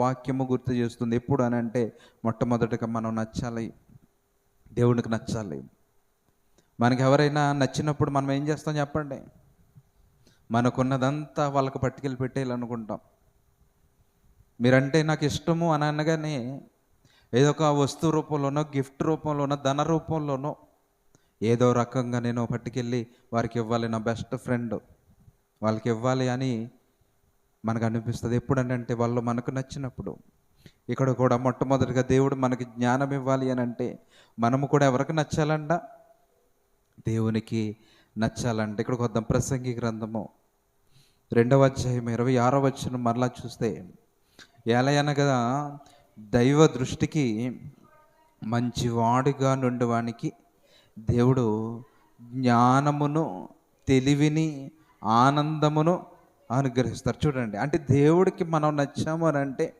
వాక్యము గుర్తు చేస్తుంది. ఎప్పుడు అని అంటే మొట్టమొదటిగా మనం నచ్చాలి. దేవునికి నచ్చాలి. మనకి ఎవరైనా నచ్చినప్పుడు మనం ఏం చేస్తాం చెప్పండి? మనకున్నదంతా వాళ్ళకు పట్టుకెళ్ళి పెట్టేయాలనుకుంటాం. మీరంటే నాకు ఇష్టము అని అనగానే ఏదో ఒక వస్తువు రూపంలోనో గిఫ్ట్ రూపంలోనో ధన రూపంలోనో ఏదో రకంగా నేను పట్టుకెళ్ళి వారికి ఇవ్వాలి నా బెస్ట్ ఫ్రెండ్. వాళ్ళకి ఇవ్వాలి అని మనకు అనిపిస్తుంది ఎప్పుడనంటే వాళ్ళు మనకు నచ్చినప్పుడు. ఇక్కడ కూడా మొట్టమొదటిగా దేవుడు మనకి జ్ఞానం ఇవ్వాలి అని అంటే మనము కూడా ఎవరికి నచ్చాలంట? దేవునికి నచ్చాలంటే. ఇక్కడ కొద్దాం ప్రసంగి గ్రంథము రెండవ అధ్యాయం ఇరవై ఆరో వచ్చిన మరలా చూస్తే ఎలయనగా దైవ దృష్టికి మంచివాడుగా నుండివానికి దేవుడు జ్ఞానమును తెలివిని ఆనందమును అనుగ్రహిస్తారు. చూడండి అంటే దేవుడికి మనం నచ్చాము అని అంటే